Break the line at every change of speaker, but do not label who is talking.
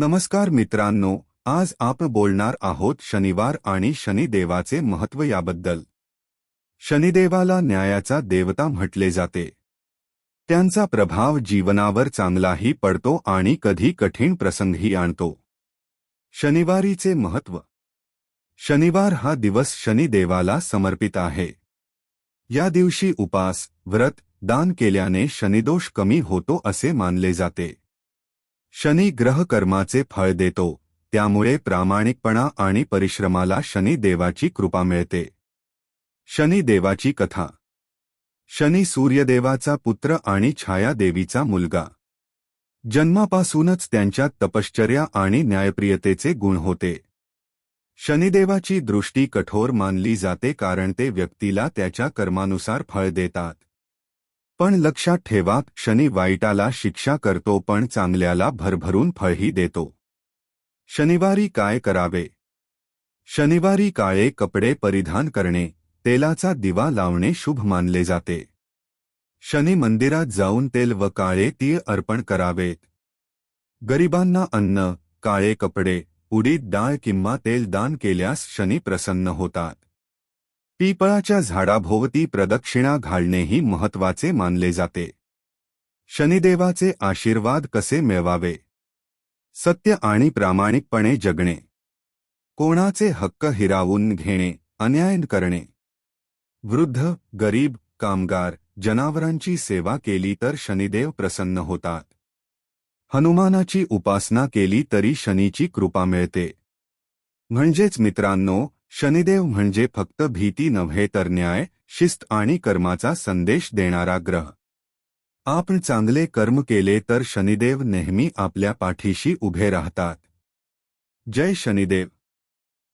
नमस्कार मित्रांनो आज आपण बोलणार आहोत शनिवार आणि शनिदेवाचे महत्त्व याबद्दल. शनिदेवाला न्यायाचा देवता म्हटले जाते. त्यांचा प्रभाव जीवनावर चांगलाही पडतो आणि कधी कठीण प्रसंगही आणतो. शनिवारीचे महत्त्व शनिवार हा दिवस शनिदेवाला समर्पित आहे. या दिवशी उपास व्रत दान केल्याने शनिदोष कमी होतो असे मानले जाते. शनी ग्रह कर्माचे फळ देतो त्यामुळे प्रामाणिकपणा आणि परिश्रमाला शनिदेवाची कृपा मिळते. शनिदेवाची कथा. शनी सूर्यदेवाचा पुत्र आणि छायादेवीचा मुलगा. जन्मापासूनच त्यांच्यात तपश्चर्या आणि न्यायप्रियतेचे गुण होते. शनिदेवाची दृष्टी कठोर मानली जाते कारण ते व्यक्तीला त्याच्या कर्मानुसार फळ देतात. पण लक्षात ठेवा शनी वाईटाला शिक्षा करतो पण चांगल्याला भरभरून फळही देतो. शनिवारी काय करावे? शनिवारी काळे कपडे परिधान करणे तेलाचा दिवा लावणे शुभ मानले जाते. शनी मंदिरात जाऊन तेल व काळे तीळ अर्पण करावेत. गरिबांना अन्न काळे कपडे उडीद डाळ किंवा तेल दान केल्यास शनी प्रसन्न होतात. पिपळाच्या झाडाभोवती प्रदक्षिणा घालणेही महत्त्वाचे मानले जाते. शनिदेवाचे आशीर्वाद कसे मिळवावे? सत्य आणि प्रामाणिकपणे जगणे. कोणाचे हक्क हिरावून घेणे अन्याय करणे. वृद्ध गरीब कामगार जनावरांची सेवा केली तर शनिदेव प्रसन्न होतात. हनुमानाची उपासना केली तरी शनीची कृपा मिळते. म्हणजेच मित्रांनो शनिदेव म्हणजे फक्त भीती नव्हे तर न्याय शिस्त आणि कर्माचा संदेश देणारा ग्रह. आपण चांगले कर्म केले तर शनिदेव नेहमी आपल्या पाठीशी उभे राहतात. जय शनिदेव.